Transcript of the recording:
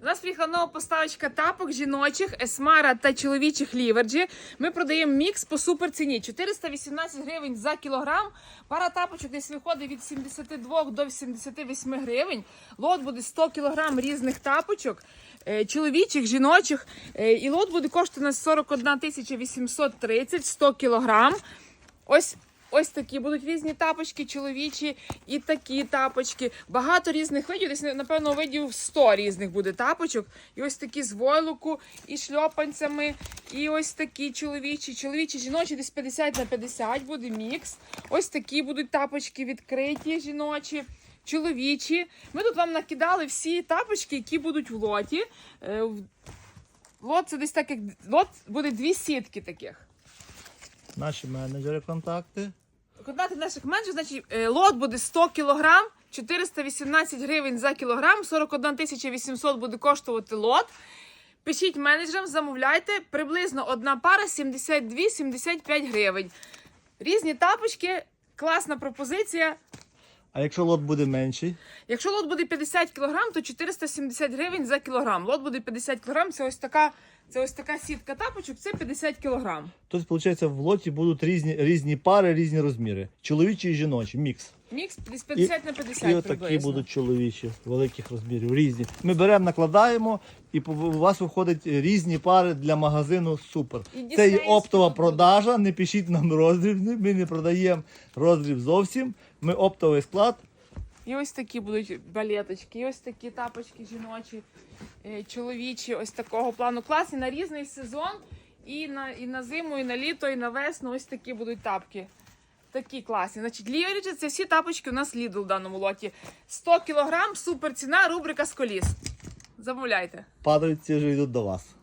До нас приїхала нова поставочка тапок жіночих, есмара та чоловічих ліверджі. Ми продаємо мікс по суперціні. 418 гривень за кілограм. Пара тапочок десь виходить від 72 до 78 гривень. Лот буде 100 кілограм різних тапочок, е, чоловічих, жіночих. Е, І лот буде коштувати на 41 тисяча 830 100 кілограм. Ось Ось такі будуть різні тапочки, чоловічі і такі тапочки. Багато різних видів. Десь напевно видів 100 різних буде тапочок. І ось такі з войлоку, і шльопанцями, і ось такі чоловічі, чоловічі, жіночі, десь 50 на 50 буде мікс. Ось такі будуть тапочки відкриті, жіночі. Чоловічі. Ми тут вам накидали всі тапочки, які будуть в лоті. Е, Лот це десь так, як лот буде дві сітки таких. Наші менеджери контакти. Координати наших менеджерів, значить, е, лот буде 100 кілограм, 418 гривень за кілограм, 41 тисяча 800 буде коштувати лот. Пишіть менеджерам, замовляйте, приблизно одна пара 72-75 гривень. Різні тапочки, класна пропозиція. А якщо лот буде менший, Якщо лот буде 50 кілограм, то 470 гривень за кілограм. Лот буде 50 кілограм, це ось така, це ось така сітка тапочок, це 50 кілограм. то виходить в лоті будуть різні, різні пари, різні розміри. Чоловічі і жіночі, мікс. Мікс десь 50 на 50 І отакі приблизно. будуть чоловічі, великих розмірів, різні. Ми беремо, накладаємо, і у вас виходять різні пари для магазину супер. І Це є оптова продажа, не пишіть нам роздріб, ми не продаємо роздріб зовсім. Ми оптовий склад. І ось такі будуть балеточки, і ось такі тапочки жіночі, чоловічі, ось такого плану. Класні на різний сезон. І на, і на зиму, і на літо, і на весну. Ось такі будуть тапки. Такі класні. Значить, ліверіджі це всі тапочки у нас Lidl в даному лоті. 100 кілограм, супер ціна, рубрика з коліс. Замовляйте. Падають ці ж йдуть до вас.